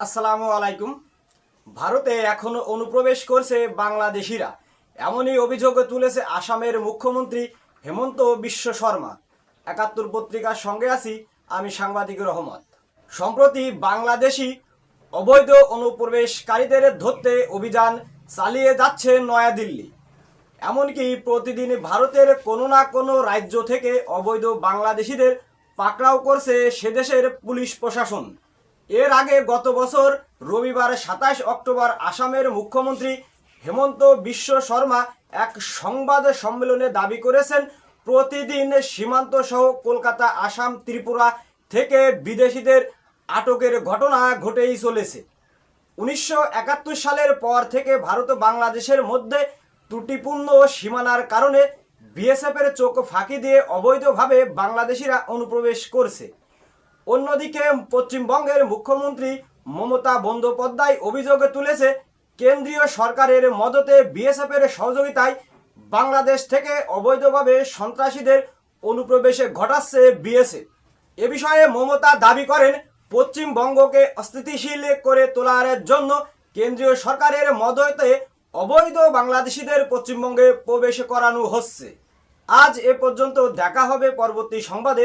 আসসালামু আলাইকুম। ভারতে এখনও অনুপ্রবেশ করছে বাংলাদেশিরা। এমনই অভিযোগ তুলেছে আসামের মুখ্যমন্ত্রী হেমন্ত বিশ্ব শর্মা। একাত্তর পত্রিকার সঙ্গে আছি আমি সাংবাদিক রহমত। সম্প্রতি বাংলাদেশি অবৈধ অনুপ্রবেশকারীদের ধরতে অভিযান চালিয়ে যাচ্ছে নয়াদিল্লি। এমনকি প্রতিদিন ভারতের কোনো না কোনো রাজ্য থেকে অবৈধ বাংলাদেশিদের পাকড়াও করছে সে দেশের পুলিশ প্রশাসন। এর আগে গত বছর রবিবার সাতাশ অক্টোবর আসামের মুখ্যমন্ত্রী হেমন্ত বিশ্ব শর্মা এক সংবাদ সম্মেলনে দাবি করেছেন, প্রতিদিন সীমান্ত সহ কলকাতা, আসাম, ত্রিপুরা থেকে বিদেশিদের আটকের ঘটনা ঘটেই চলেছে। উনিশশো একাত্তর সালের পর থেকে ভারত বাংলাদেশের মধ্যে ত্রুটিপূর্ণ সীমানার কারণে বিএসএফের চোখ ফাঁকি দিয়ে অবৈধভাবে বাংলাদেশিরা অনুপ্রবেশ করছে। অন্যদিকে পশ্চিমবঙ্গের মুখ্যমন্ত্রী মমতা বন্দ্যোপাধ্যায় অভিযোগ তুলেছে, কেন্দ্রীয় সরকারের মদতে বিএসএফের সহযোগিতায় বাংলাদেশ থেকে অবৈধভাবে সন্ত্রাসীদের অনুপ্রবেশে ঘটাচ্ছে বিএসএফ। এ বিষয়ে মমতা দাবি করেন, পশ্চিমবঙ্গকে অস্থিতিশীল করে তোলার জন্য কেন্দ্রীয় সরকারের মদতে অবৈধ বাংলাদেশিদের পশ্চিমবঙ্গে প্রবেশ করানো হচ্ছে। আজ এ পর্যন্ত দেখা হবে পরবর্তী সংবাদে।